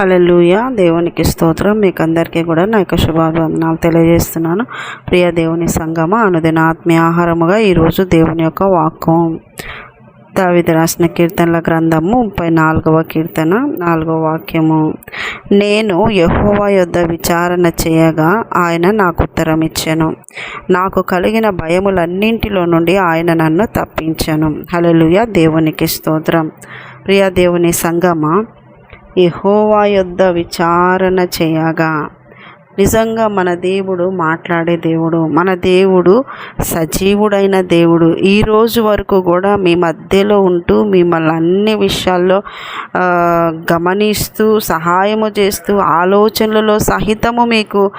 Hallelujah దేవునికి స్తోత్రం. మీకు అందరికీ కూడా నా యొక్క శుభాభివందనాలు తెలియజేస్తున్నాను. ప్రియ దేవుని సంగమ అనుదిన ఆత్మీయ ఆహారముగా ఈరోజు దేవుని యొక్క వాక్యం. దావిది రాసిన కీర్తనల గ్రంథము ముప్పై నాలుగవ కీర్తన నాలుగవ వాక్యము. నేను యహోవా యొద్ద విచారణ చేయగా ఆయన నాకు ఉత్తరం ఇచ్చాను. నాకు కలిగిన భయములన్నింటిలో నుండి ఆయన నన్ను తప్పించాను. హలలుయ దేవునికి స్తోత్రం. ప్రియ దేవుని సంగమ యెహోవా యొద్ద విచారణ చేయగా నిజంగా మన దేవుడు మాట్లాడే దేవుడు మన దేవుడు సజీవుడైన దేవుడు. ఈ రోజు వరకు కూడా మీ మధ్యలో ఉంటూ మిమ్మల్ని అన్ని విషయాల్లో గమనిస్తూ సహాయము చేస్తూ ఆలోచనలలో సహితము మీకు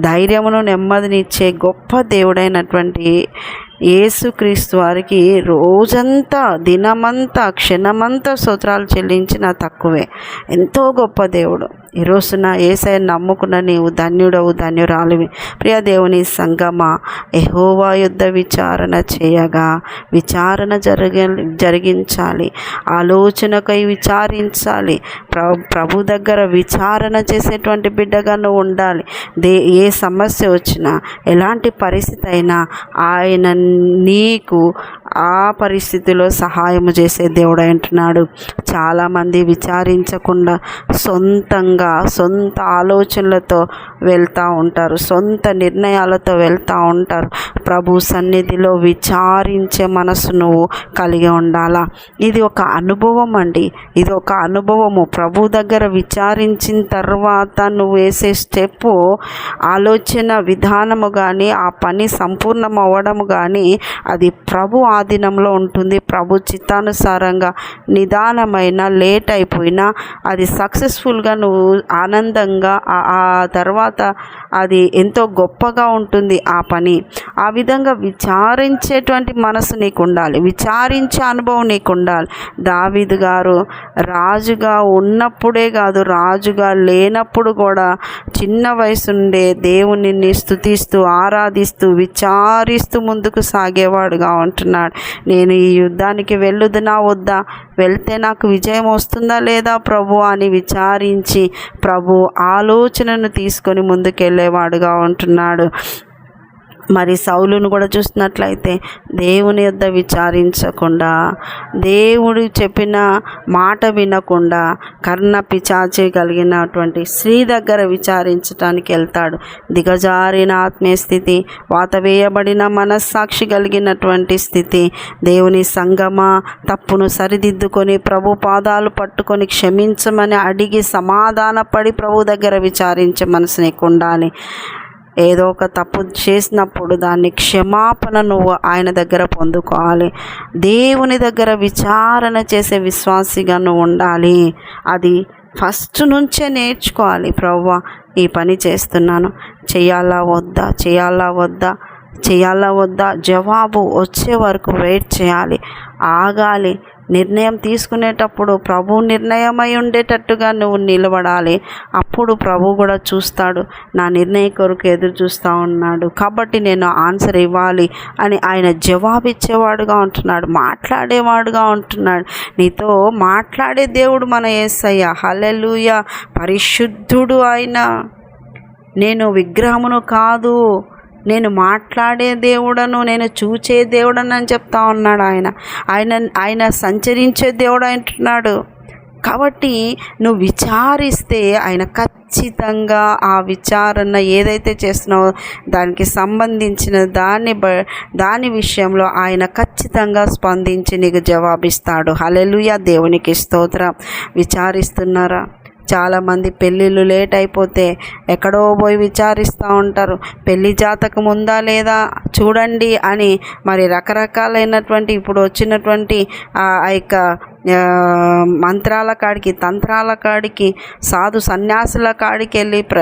ధైర్యమును నెమ్మదినిచ్చే గొప్ప దేవుడైనటువంటి యేసుక్రీస్తు వారికి రోజంతా దినమంతా క్షణమంతా స్తోత్రాలు చెల్లించిన తక్కువే. ఎంతో గొప్ప దేవుడు. ఈ రోజున ఏసై నమ్ముకున్న నీవు ధన్యుడవు ధన్యురాలివి. ప్రియ దేవుని సంగమ ఎహోవా యుద్ధ విచారణ చేయగా విచారణ జరిగి జరిగించాలి. ఆలోచనకై విచారించాలి. ప్రభు దగ్గర విచారణ చేసేటువంటి బిడ్డగా నువ్వు ఉండాలి. దే ఏ సమస్య వచ్చినా ఎలాంటి పరిస్థితి అయినా ఆయన నీకు ఆ పరిస్థితిలో సహాయం చేసే దేవుడు అంటున్నాడు చాలామంది విచారించకుండా సొంతంగా సొంత ఆలోచనలతో వెళ్తూ ఉంటారు. సొంత నిర్ణయాలతో వెళ్తూ ఉంటారు. ప్రభు సన్నిధిలో విచారించే మనసు నువ్వు కలిగి ఉండాలా? ఇది ఒక అనుభవం అండి. ఇది ఒక అనుభవము. ప్రభు దగ్గర విచారించిన తర్వాత నువ్వు వేసే స్టెప్పు ఆలోచన విధానము కానీ ఆ పని సంపూర్ణం అవ్వడము కానీ అది ప్రభు ఆధీనంలో ఉంటుంది. ప్రభు చిత్తానుసారంగా నిదానమైన లేట్ అయిపోయినా అది సక్సెస్ఫుల్గా నువ్వు ఆనందంగా ఆ తర్వాత అది ఎంతో గొప్పగా ఉంటుంది ఆ పని. ఆ విధంగా విచారించేటువంటి మనసు నీకు ఉండాలి విచారించే అనుభవం నీకు ఉండాలి దావీదు గారు రాజుగా ఉన్నప్పుడే కాదు రాజుగా లేనప్పుడు కూడా చిన్న వయసు నుండే దేవునిని స్థుతిస్తూ ఆరాధిస్తూ విచారిస్తూ ముందుకు సాగేవాడుగా ఉంటున్నాడు. నేను ఈ యుద్ధానికి వెళ్ళుదునా వద్దా? వెళ్తే నాకు విజయం వస్తుందా లేదా ప్రభు అని విచారించి ప్రభు ఆలోచనను తీసుకొని ముందుకెళ్ళేవాడుగా ఉంటున్నాడు. మరి సౌలును కూడా చూసినట్లయితే దేవుని యొద్ద విచారించకుండా దేవుడు చెప్పిన మాట వినకుండా కర్ణ పిచాచి కలిగినటువంటి స్త్రీ దగ్గర విచారించటానికి వెళ్తాడు. దిగజారిన ఆత్మీయ స్థితి వాత వేయబడిన మనస్సాక్షి కలిగినటువంటి స్థితి దేవుని సంగమ తప్పును సరిదిద్దుకొని ప్రభు పాదాలు పట్టుకొని క్షమించమని అడిగి సమాధానపడి ప్రభు దగ్గర విచారించే మనసు నీకు ఉండాలి ఏదో ఒక తప్పు చేసినప్పుడు దాన్ని క్షమాపణ నువ్వు ఆయన దగ్గర పొందుకోవాలి. దేవుని దగ్గర విచారణ చేసే విశ్వాసిగా నువ్వు ఉండాలి. అది ఫస్ట్ నుంచే నేర్చుకోవాలి. ప్రవ్వ ఈ పని చేస్తున్నాను. చేయాలా వద్దా? చేయాలా వద్దా? చేయాలా వద్దా? జవాబు వచ్చే వరకు వెయిట్ చేయాలి. ఆగాలి. నిర్ణయం తీసుకునేటప్పుడు ప్రభు నిర్ణయమై ఉండేటట్టుగా నువ్వు నిలబడాలి. అప్పుడు ప్రభు కూడా చూస్తాడు. నా నిర్ణయం కొరకు ఎదురు చూస్తూ ఉన్నాడు. కాబట్టి నేను ఆన్సర్ ఇవ్వాలి అని ఆయన జవాబు ఇచ్చేవాడుగా ఉంటున్నాడు. మాట్లాడేవాడుగా ఉంటున్నాడు. నీతో మాట్లాడే దేవుడు మన ఏసయ్య. హలెలుయ పరిశుద్ధుడు ఆయన. నేను విగ్రహమును కాదు. నేను మాట్లాడే దేవుడను నేను చూచే దేవుడను అని చెప్తా ఉన్నాడు ఆయన. ఆయన ఆయన సంచరించే దేవుడు అంటున్నాడు. కాబట్టి నువ్వు విచారిస్తే ఆయన ఖచ్చితంగా ఆ విచారణ ఏదైతే చేస్తున్నావో దానికి సంబంధించిన దాన్ని బ దాని విషయంలో ఆయన ఖచ్చితంగా స్పందించి నీకు జవాబిస్తాడు. హలెలుయ దేవునికి స్తోత్రం. విచారిస్తున్నారా? చాలామంది పెళ్ళిళ్ళు లేట్ అయిపోతే ఎక్కడో పోయి విచారిస్తూ ఉంటారు. పెళ్ళి జాతకం ఉందా లేదా చూడండి అని మరి రకరకాలైనటువంటి ఇప్పుడు వచ్చినటువంటి ఆ ఆ యొక్క మంత్రాల కాడికి తంత్రాల కాడికి సాధు సన్యాసుల కాడికి వెళ్ళి ప్ర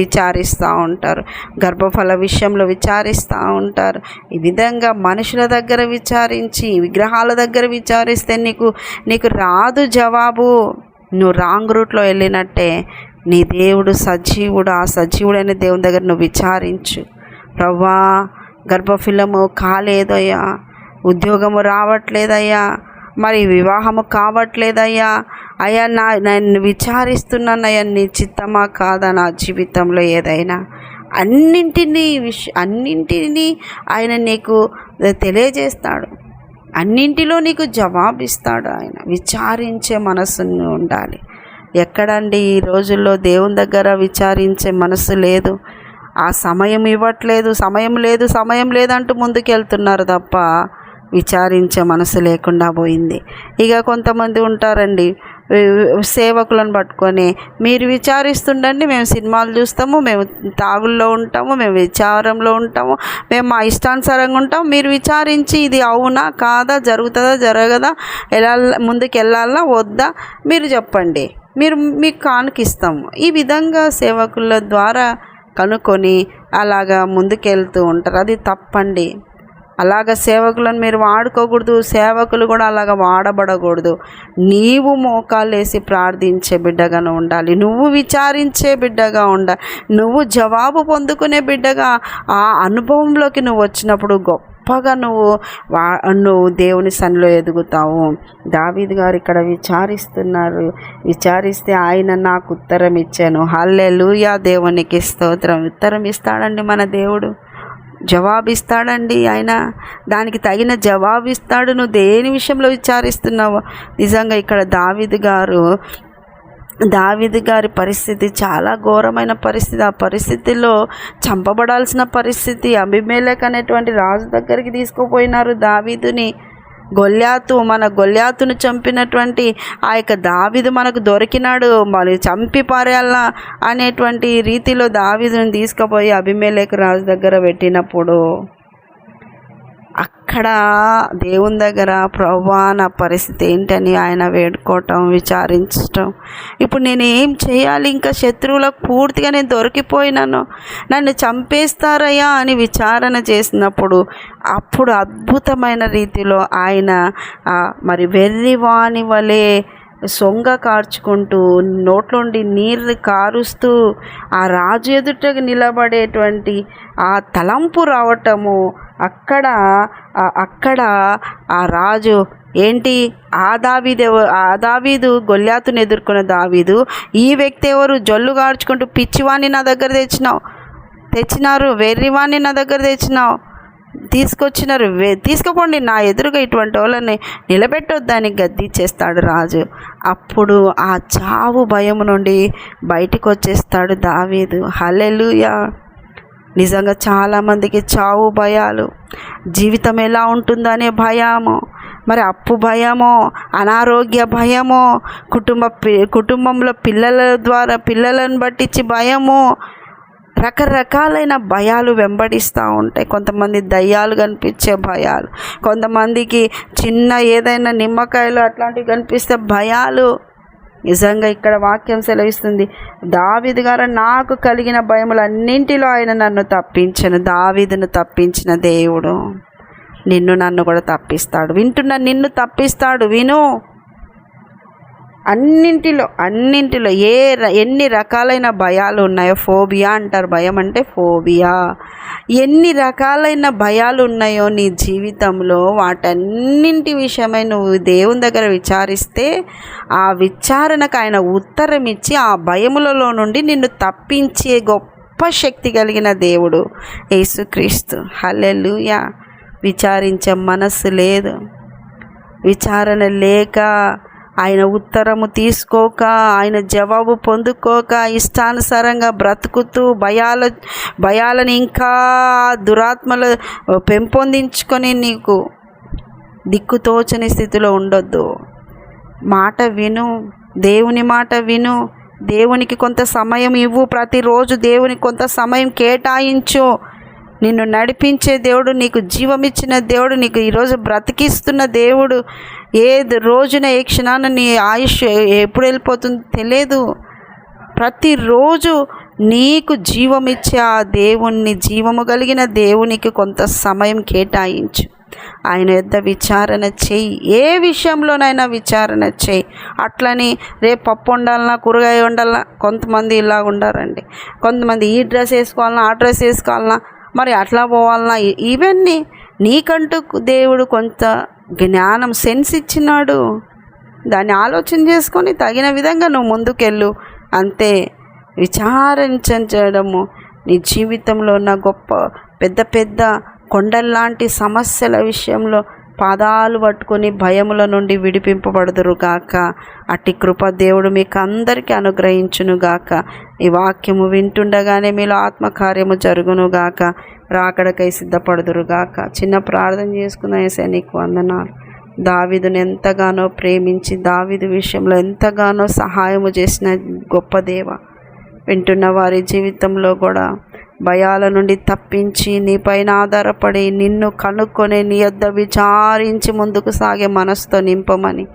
విచారిస్తూ ఉంటారు. గర్భఫల విషయంలో విచారిస్తూ ఉంటారు. ఈ విధంగా మనుషుల దగ్గర విచారించి విగ్రహాల దగ్గర విచారిస్తే నీకు నీకు రాదు జవాబు. నువ్వు రాంగ్ రూట్లో వెళ్ళినట్టే నీ దేవుడు సజీవుడు ఆ సజీవుడైన దేవుని దగ్గర నువ్వు విచారించు. ప్రవ్వా గర్భఫిలము కాలేదయ్యా. ఉద్యోగము రావట్లేదయ్యా. మరి వివాహము కావట్లేదయ్యా. అయ్యా నా నన్ను విచారిస్తున్నానయ్యా. నీ చిత్తమా కాదా నా జీవితంలో ఏదైనా. అన్నింటినీ విష అన్నింటినీ ఆయన నీకు తెలియజేస్తాడు. అన్నింటిలో నీకు జవాబిస్తాడు ఆయన. విచారించే మనసుని ఉండాలి. ఎక్కడండి ఈ రోజుల్లో దేవుని దగ్గర విచారించే మనసు లేదు? ఆ సమయం ఇవ్వట్లేదు సమయం లేదు సమయం లేదంటూ ముందుకెళ్తున్నారు తప్ప విచారించే మనసు లేకుండా పోయింది. ఇక కొంతమంది ఉంటారండి సేవకులను పట్టుకొని మీరు విచారిస్తుండండి మేము సినిమాలు చూస్తాము మేము తాగుల్లో ఉంటాము మేము విచారంలో ఉంటాము మేము మా ఇష్టానుసారంగా ఉంటాం మీరు విచారించి ఇది అవునా కాదా జరుగుతుందా జరగదా ఎలా ముందుకు వెళ్ళాలా వద్దా మీరు చెప్పండి. మీరు మీకు కానుకిస్తాము ఈ విధంగా సేవకుల ద్వారా కనుక్కొని అలాగా ముందుకెళ్తూ ఉంటారు. అది తప్పండి. అలాగ సేవకులను మీరు వాడుకోకూడదు సేవకులు కూడా అలాగ వాడబడకూడదు. నీవు మోకాలేసి ప్రార్థించే బిడ్డగాను ఉండాలి. నువ్వు విచారించే బిడ్డగా ఉండాలి నువ్వు జవాబు పొందుకునే బిడ్డగా ఆ అనుభవంలోకి నువ్వు వచ్చినప్పుడు గొప్పగా నువ్వు వా నువ్వు దేవుని సన్నిలో ఎదుగుతావు. దావీద్ గారు ఇక్కడ విచారిస్తున్నారు. విచారిస్తే ఆయన నాకు ఉత్తరం ఇచ్చాను. హల్లే లూయా దేవునికి స్తోత్రం. ఉత్తరం ఇస్తాడండి మన దేవుడు. జవాబిస్తాడండి ఆయన. దానికి తగిన జవాబిస్తాడు. నువ్వు దేని విషయంలో విచారిస్తున్నావు? నిజంగా ఇక్కడ దావిద్ గారు దావిద్ గారి పరిస్థితి చాలా ఘోరమైన పరిస్థితి. ఆ పరిస్థితిలో చంపబడాల్సిన పరిస్థితి. అభిమేలక్ అనేటువంటి రాజు దగ్గరికి తీసుకుపోయినారు దావీదుని. గొల్యాతు మన గొల్యాతును చంపినటువంటి ఆ యొక్క దావిదు మనకు దొరికినాడు. మరి చంపి పారేయాల అనేటువంటి రీతిలో దావిదును తీసుకుపోయి అభిమేలేకు రాజు దగ్గర పెట్టినప్పుడు అక్కడ దేవుని దగ్గర ప్రభా నా పరిస్థితి ఏంటని ఆయన వేడుకోవటం విచారించటం. ఇప్పుడు నేను ఏం చేయాలి? ఇంకా శత్రువులకు పూర్తిగా నేను దొరికిపోయినాను. నన్ను చంపేస్తారయ్యా అని విచారణ చేసినప్పుడు అప్పుడు అద్భుతమైన రీతిలో ఆయన మరి వెర్రివాణి వలె సొంగ కార్చుకుంటూ నోట్లోండి నీళ్ళు కారుస్తూ ఆ రాజు ఎదుట నిలబడేటువంటి ఆ తలంపు రావటము అక్కడ అక్కడ ఆ రాజు ఏంటి? ఆ దావీదు ఆ దావీదు గొల్లాతుని ఎదుర్కొన్న దావీదు ఈ వ్యక్తి ఎవరు? జొల్లు గార్చుకుంటూ పిచ్చివాణ్ణి నా దగ్గర తెచ్చినావు. తెచ్చినారు వెర్రివాణ్ణి నా దగ్గర తెచ్చినావు. తీసుకొచ్చినారు. తీసుకోపోండి నా ఎదురుగా ఇటువంటి వాళ్ళని నిలబెట్టొద్దని గద్దిచ్చేస్తాడు రాజు. అప్పుడు ఆ చావు భయం నుండి బయటకు వచ్చేస్తాడు దావీదు. హలెలుయా నిజంగా చాలామందికి చావు భయాలు. జీవితం ఎలా ఉంటుందనే భయము. మరి అప్పు భయమో అనారోగ్య భయమో కుటుంబ కుటుంబంలో పిల్లల ద్వారా పిల్లలను పట్టించి భయము రకరకాలైన భయాలు వెంబడిస్తూ ఉంటాయి. కొంతమంది దయ్యాలు కనిపించే భయాలు. కొంతమందికి చిన్న ఏదైనా నిమ్మకాయలు అట్లాంటివి కనిపిస్తే భయాలు. నిజంగా ఇక్కడ వాక్యం సెలవిస్తుంది. దావిదు గారు నాకు కలిగిన భయములన్నింటిలో ఆయన నన్ను తప్పించను. దావిదును తప్పించిన దేవుడు నిన్ను నన్ను కూడా తప్పిస్తాడు. వింటున్న నిన్ను తప్పిస్తాడు. విను. అన్నింటిలో అన్నింటిలో ఏ ఎన్ని రకాలైన భయాలు ఉన్నాయో ఫోబియా అంటారు. భయం అంటే ఫోబియా. ఎన్ని రకాలైన భయాలు ఉన్నాయో నీ జీవితంలో వాటన్నింటి విషయమై నువ్వు దేవుని దగ్గర విచారిస్తే ఆ విచారణకు ఆయన ఉత్తరం ఇచ్చి ఆ భయములలో నుండి నిన్ను తప్పించే గొప్ప శక్తి కలిగిన దేవుడు యేసుక్రీస్తు. హలెలుయా విచారించే మనస్సు లేదు. విచారణ లేక ఆయన ఉత్తరము తీసుకోక ఆయన జవాబు పొందుకోక ఇష్టానుసారంగా బ్రతుకుతూ భయాల భయాలను ఇంకా దురాత్మలు పెంపొందించుకొని నీకు దిక్కుతోచని స్థితిలో ఉండొద్దు. మాట విను దేవుని మాట విను. దేవునికి కొంత సమయం ఇవ్వు. ప్రతిరోజు దేవునికి కొంత సమయం కేటాయించు. నిన్ను నడిపించే దేవుడు నీకు జీవమిచ్చిన దేవుడు నీకు ఈరోజు బ్రతికిస్తున్న దేవుడు ఏ రోజున ఏ క్షణాన నీ ఆయుష్ ఎప్పుడు వెళ్ళిపోతుందో తెలియదు. ప్రతిరోజు నీకు జీవమిచ్చే ఆ దేవుణ్ణి జీవము కలిగిన దేవునికి కొంత సమయం కేటాయించు. ఆయన యొద్ద విచారణ చేయి. ఏ విషయంలోనైనా విచారణ చేయి. అట్లని రేపు పప్పు వండాలన్నా కూరగాయ వండాలన్నా కొంతమంది ఇలా ఉండారండి. కొంతమంది ఈ డ్రెస్ వేసుకోవాలన్నా ఆ డ్రెస్ వేసుకోవాలన్నా మరి అట్లా పోవాలన్నా ఇవన్నీ నీకంటూ దేవుడు కొంత జ్ఞానం సెన్స్ ఇచ్చినాడు. దాన్ని ఆలోచన చేసుకొని తగిన విధంగా నువ్వు ముందుకెళ్ళు. అంతే. విచారించడము నీ జీవితంలో ఉన్న గొప్ప పెద్ద పెద్ద కొండల్లాంటి సమస్యల విషయంలో పాదాలు పట్టుకొని భయముల నుండి విడిపింపబడుదురు గాక. అట్టి కృప దేవుడు మీకు అందరికీ అనుగ్రహించును గాక. ఈ వాక్యము వింటుండగానే మీలో ఆత్మకార్యము జరుగును గాక. రాకడకై సిద్ధపడుదురుగాక. చిన్న ప్రార్థన చేసుకున్న ఏసే నీకు వందనాలు. దావిదును ఎంతగానో ప్రేమించి దావిదు విషయంలో ఎంతగానో సహాయము చేసిన గొప్ప దేవ. వింటున్న వారి జీవితంలో కూడా భయాల నుండి తప్పించి నీపైన ఆధారపడి నిన్ను కనుక్కొని నీ యొద్ద విచారించి ముందుకు సాగే మనసుతో నింపమని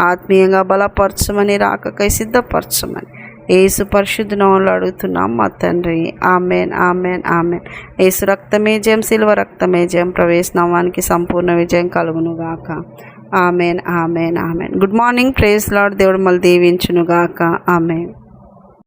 ఆత్మీయంగా బలపరచమని రాకకై సిద్ధపరచమని ఏసు పరిశుద్ధనంలో అడుగుతున్నాం. మా తండ్రి ఆమెన్ ఆమెన్ ఆమెన్. ఏసు రక్తమే జయం శిల్వ రక్తమే జయం. ప్రవేశనామానికి సంపూర్ణ విజయం కలుగునుగాక. Amen amen amen. Good morning praise Lord దేవుడు మళ్ళీ దీవించునుగాక. ఆమెన్.